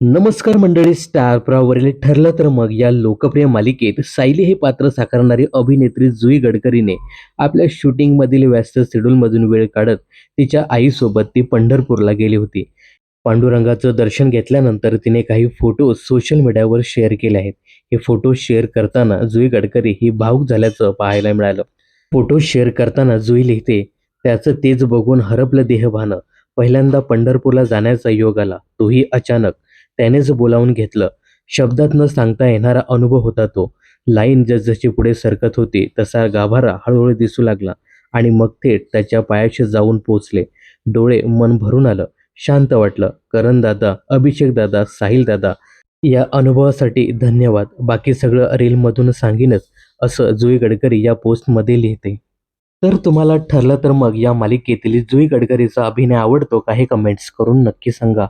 नमस्कार मंडळी स्टार प्रवाहावरील ठरलं तर मग या लोकप्रिय मालिकेत सायली हे पात्र साकारणारी अभिनेत्री जुई गडकरीने आपल्या शूटिंगमधील व्यस्त शेड्यूलमधून वेळ काढत तिच्या आईसोबत ती पंढरपूरला गेली होती. पांडुरंगाचं दर्शन घेतल्यानंतर तिने काही फोटो सोशल मीडियावर शेअर केले आहेत. हे फोटो शेअर करताना जुई गडकरी ही भावूक झाल्याचं पाहायला मिळालं. फोटो शेअर करताना जुई लिहिते त्याचं तेज बघून हरपलं देहभानं. पहिल्यांदा पंढरपूरला जाण्याचा योग आला. तोही अचानक त्यानेच बोलावून घेतलं. शब्दात न सांगता येणारा अनुभव होता तो. लाईन जसजशी पुढे सरकत होती तसा गाभारा हळूहळू दिसू लागला आणि मग थेट त्याच्या पायाशी जाऊन पोचले. डोळे मन भरून आलं. शांत वाटलं. करण दादा अभिषेक दादा साहिल दादा या अनुभवासाठी धन्यवाद. बाकी सगळं रीलमधून सांगीनच असं जुई गडकरी या पोस्टमध्ये लिहिते. तर तुम्हाला ठरलं तर मग या मालिकेतील जुई गडकरीचा अभिनय आवडतो का हे कमेंट्स करून नक्की सांगा.